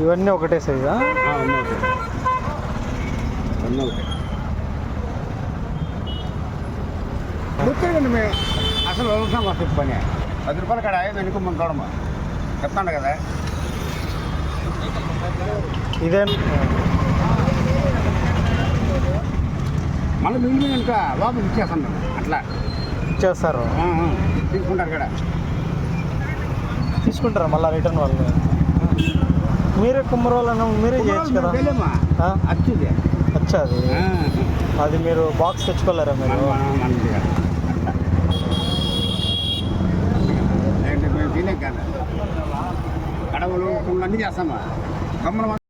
ఇవన్నీ ఒకటే సైజా గుర్తుండి మేము అసలు వ్యవసాయం వస్తుంది పని. పది రూపాయలు కాడ వెనుక ముందు చూడమా చెప్తాను కదా. ఇదే మళ్ళీ మిగిలిన కనుక లోపలికి ఇచ్చేస్తాను అట్లా. ఇచ్చేస్తారు. తీసుకుంటారు కదా తీసుకుంటారా మళ్ళీ రిటర్న్ వాళ్ళు? మీరే కుమ్మరోళ్ళను మీరే చేయొచ్చు కదా? అచ్చుది. అచ్చా అది? మీరు బాక్స్ తెచ్చుకోలేరా మీరు? కడవలు అన్నీ చేస్తామా? గమ్మన